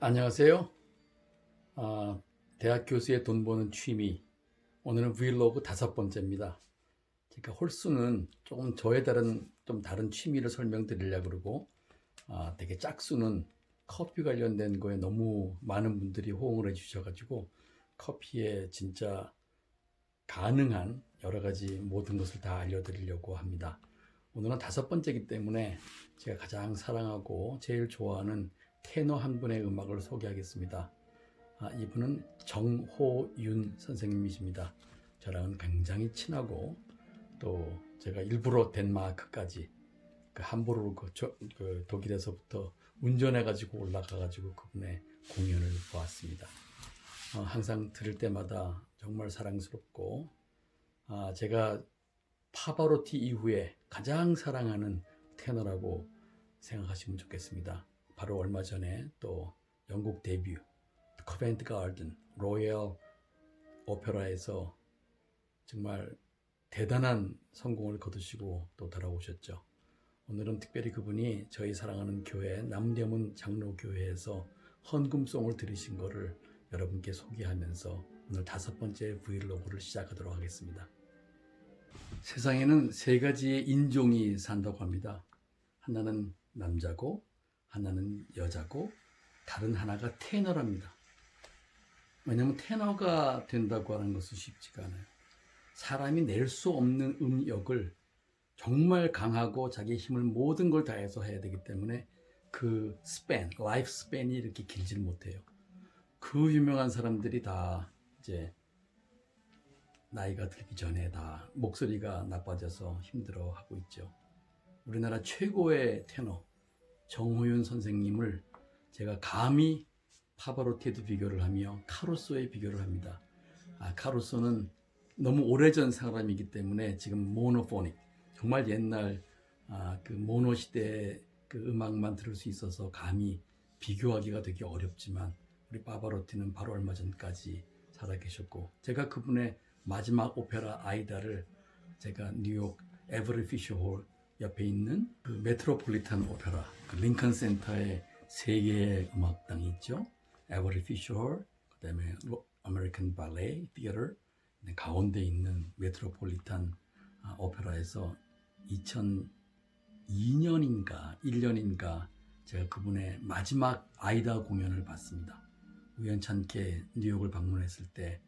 안녕하세요. 아, 대학 교수의 돈 버는 취미. 오늘은 브이로그 다섯 번째입니다. 제가 홀수는 조금 저에 다른 좀 다른 취미를 설명드리려고 그러고 아, 되게 짝수는 커피 관련된 거에 너무 많은 분들이 호응을 해주셔가지고 커피에 진짜 가능한 여러 가지 모든 것을 다 알려드리려고 합니다. 오늘은 다섯 번째이기 때문에 제가 가장 사랑하고 제일 좋아하는 테너 한 분의 음악을 소개하겠습니다. 아, 이분은 정호윤 선생님이십니다. 저랑은 굉장히 친하고 또 제가 일부러 덴마크까지 그 함부르크 그, 저- 그 독일에서부터 운전해 가지고 올라가 가지고 그분의 공연을 보았습니다. 어, 항상 들을 때마다 정말 사랑스럽고 아, 제가 파바로티 이후에 가장 사랑하는 테너라고 생각하시면 좋겠습니다. 바로 얼마 전에 또 영국 데뷔 커벤트 가든 로열 오페라에서 정말 대단한 성공을 거두시고 또 돌아오셨죠. 오늘은 특별히 그분이 저희 사랑하는 교회 남대문 장로교회에서 헌금송을 들으신 거를 여러분께 소개하면서 오늘 다섯 번째 브이로그를 시작하도록 하겠습니다. 세상에는 세 가지의 인종이 산다고 합니다. 하나는 남자고 하나는 여자고 다른 하나가 테너랍니다. 왜냐하면 테너가 된다고 하는 것은 쉽지가 않아요. 사람이 낼 수 없는 음역을 정말 강하고 자기 힘을 모든 걸 다해서 해야 되기 때문에 그 스팬, 라이프 스팬이 이렇게 길지를 못해요. 그 유명한 사람들이 다 이제 나이가 들기 전에 다 목소리가 나빠져서 힘들어 하고 있죠. 우리나라 최고의 테너 정호윤 선생님을 제가 감히 파바로티에도 비교를 하며 카루소에 비교를 합니다. 아, 카루소는 너무 오래전 사람이기 때문에 지금 모노포닉 정말 옛날 아, 그 모노 시대의 그 음악만 들을 수 있어서 감히 비교하기가 되게 어렵지만 우리 파바로티는 바로 얼마 전까지 살아계셨고 제가 그분의 마지막 오페라 아이다를 제가 뉴욕 에버리 피셔 홀 옆에 있는 그 메트로폴리탄 오페라 그 링컨 센터에 세 개의 음악당이 있죠. 에버리 홀, 그다음에 아메리칸 발레 티어터 가운데 있는 메트로폴리탄 아, 오페라에서 2002년인가 1년인가 제가 그분의 마지막 아이다 공연을 봤습니다. 우연찮게 뉴욕을 방문했을 때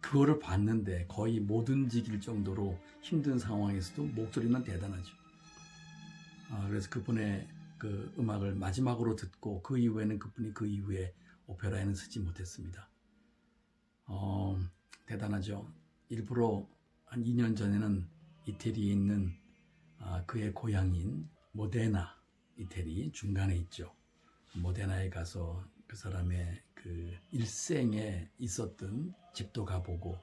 그거를 봤는데 거의 못 움직일 정도로 힘든 상황에서도 목소리는 대단하죠. 아, 그래서 그분의 그 음악을 마지막으로 듣고 그 이후에는 그분이 그 이후에 오페라에는 쓰지 못했습니다. 어, 대단하죠. 일부러 한 2년 전에는 이태리에 있는 아, 그의 고향인 모데나 이태리 중간에 있죠. 모데나에 가서 그 사람의 그 일생에 있었던 집도 가보고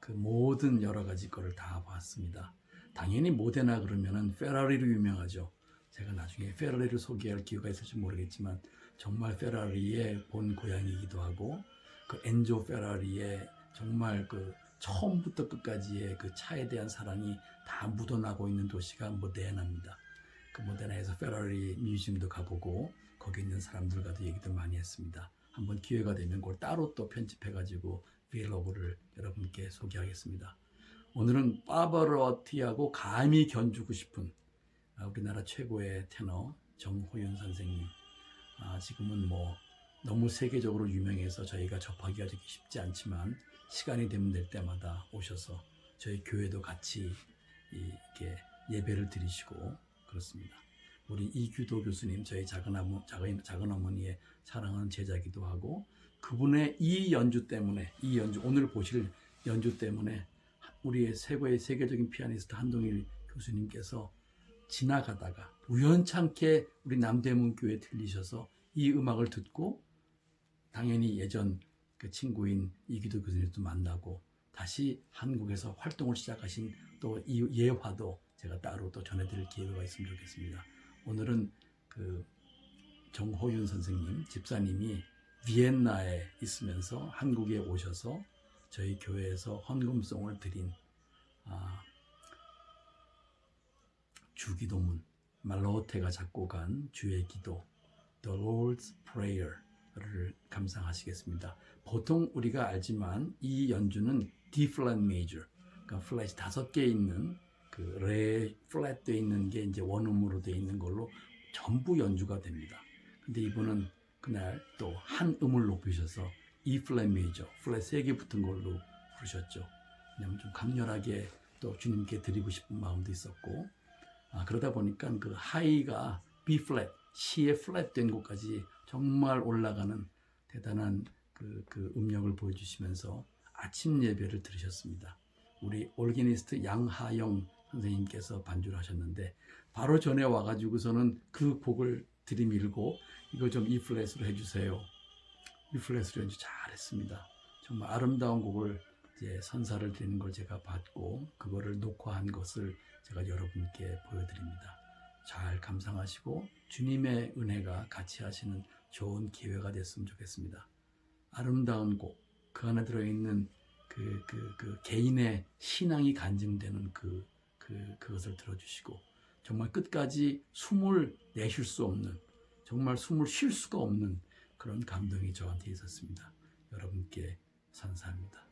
그 모든 여러 가지 거를 다 봤습니다. 당연히 모데나 그러면은 페라리로 유명하죠. 제가 나중에 페라리를 소개할 기회가 있을지 모르겠지만 정말 페라리의 본 고향이기도 하고 그 엔조 페라리의 정말 그 처음부터 끝까지의 그 차에 대한 사랑이 다 묻어나고 있는 도시가 모데나입니다. 그 모데나에서 페라리 뮤지엄도 가보고 거기 있는 사람들과도 얘기도 많이 했습니다. 한번 기회가 되면 그걸 따로 또 편집해가지고 브이로그를 여러분께 소개하겠습니다. 오늘은 파바로티하고 감히 견주고 싶은 아, 우리나라 최고의 테너 정호윤 선생님. 아, 지금은 뭐 너무 세계적으로 유명해서 저희가 접하기가 되게 쉽지 않지만 시간이 되면 될 때마다 오셔서 저희 교회도 같이 이렇게 예배를 드리시고 그렇습니다. 우리 이규도 교수님 저희 작은 어머 작은 작은 어머니의 사랑하는 제자기도 하고 그분의 이 연주 때문에 이 연주 오늘 보실 연주 때문에 우리의 세계의 세계적인 피아니스트 한동일 교수님께서 지나가다가 우연찮게 우리 남대문 교회 들리셔서 이 음악을 듣고 당연히 예전 그 친구인 이기도 교수님도 만나고 다시 한국에서 활동을 시작하신 또 이 예화도 제가 따로 또 전해드릴 기회가 있으면 좋겠습니다. 오늘은 그 정호윤 선생님 집사님이 비엔나에 있으면서 한국에 오셔서 저희 교회에서 헌금송을 드린 아, 주기도문 말로테가 작곡한 주의 기도 The Lord's Prayer 감상하시겠습니다. 보통 우리가 알지만 이 연주는 D flat major, 그러니까 플랫이 다섯 개 있는 그레 플랫 돼 있는 게 이제 원음으로 돼 있는 걸로 전부 연주가 됩니다. 근데 이분은 그날 또 한 음을 높이셔서 E 플랫 메이저, 플랫 세 개 붙은 걸로 부르셨죠. 왜냐면 좀 강렬하게 또 주님께 드리고 싶은 마음도 있었고 아, 그러다 보니까 그 하이가 B 플랫, C의 플랫 된 곳까지 정말 올라가는 대단한 그, 그 음력을 보여주시면서 아침 예배를 들으셨습니다. 우리 올게니스트 양하영 선생님께서 반주를 하셨는데 바로 전에 와가지고서는 그 곡을 들이밀고 이거 좀 E 플랫으로 해주세요. E 플랫으로 연주 잘했습니다. 정말 아름다운 곡을 이제 선사를 드리는 걸 제가 봤고 그거를 녹화한 것을 제가 여러분께 보여드립니다. 잘 감상하시고 주님의 은혜가 같이 하시는 좋은 기회가 됐으면 좋겠습니다. 아름다운 곡, 그 안에 들어있는 그, 그, 그 개인의 신앙이 간증되는 그, 그, 그것을 들어주시고 정말 끝까지 숨을 내쉴 수 없는 정말 숨을 쉴 수가 없는 그런 감동이 저한테 있었습니다. 여러분께 선사합니다.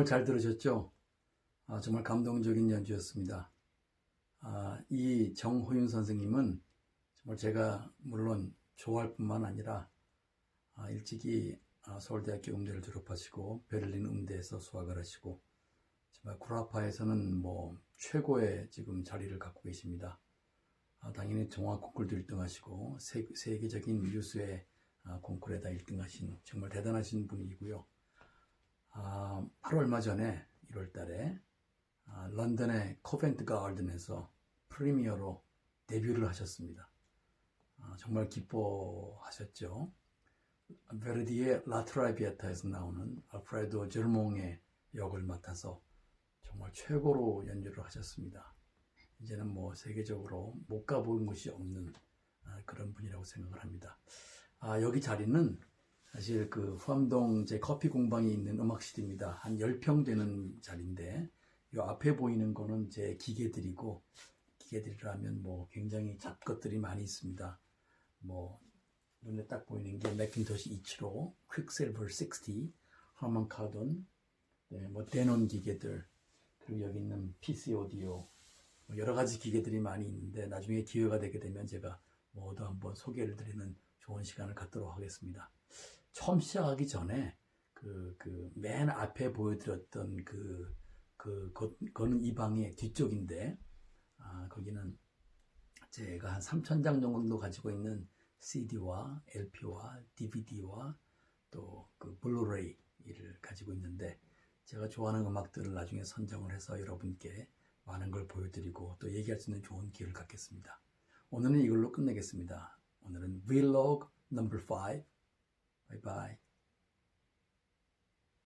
정말 잘 들으셨죠? 아, 정말 감동적인 연주였습니다. 아, 이 정호윤 선생님은 정말 제가 물론 좋아할 뿐만 아니라 아, 일찍이 아, 서울대학교 음대를 졸업하시고 베를린 음대에서 수학을 하시고 정말 구라파에서는 뭐 최고의 지금 자리를 갖고 계십니다. 아, 당연히 종합 콩쿨도 1등 하시고 세, 세계적인 유수의 아, 콩쿠르에다 1등하신 정말 대단하신 분이고요. 아, 바로 얼마 전에 1월 달에 아, 런던의 코벤트 가든에서 프리미어로 데뷔를 하셨습니다. 아, 정말 기뻐하셨죠. 베르디의 라트라비에타에서 나오는 알프레도 제르몽의 역을 맡아서 정말 최고로 연주를 하셨습니다. 이제는 뭐 세계적으로 못 가본 곳이 없는 아, 그런 분이라고 생각을 합니다. 아, 여기 자리는 사실 그 후암동 제 커피 공방이 있는 음악실입니다. 한 10평 되는 자리인데 이 앞에 보이는 거는 제 기계들이고 기계들이라면 뭐 굉장히 잡것들이 많이 있습니다. 뭐 눈에 딱 보이는 게 맥킨토시 275, 퀵셀버 60, 하만 카돈, 네, 뭐 데논 기계들, 그리고 여기 있는 PC 오디오, 뭐 여러 가지 기계들이 많이 있는데 나중에 기회가 되게 되면 제가 모두 한번 소개를 드리는 좋은 시간을 갖도록 하겠습니다. 처음 시작하기 전에 그 그 맨 앞에 보여드렸던 그 그 거는 이 방의 뒤쪽인데 아, 거기는 제가 한 3천 장 정도 가지고 있는 CD와 LP와 DVD와 또 그 블루레이를 가지고 있는데 제가 좋아하는 음악들을 나중에 선정을 해서 여러분께 많은 걸 보여드리고 또 얘기할 수 있는 좋은 기회를 갖겠습니다. 오늘은 이걸로 끝내겠습니다. 오늘은 Vlog number 5. 拜拜。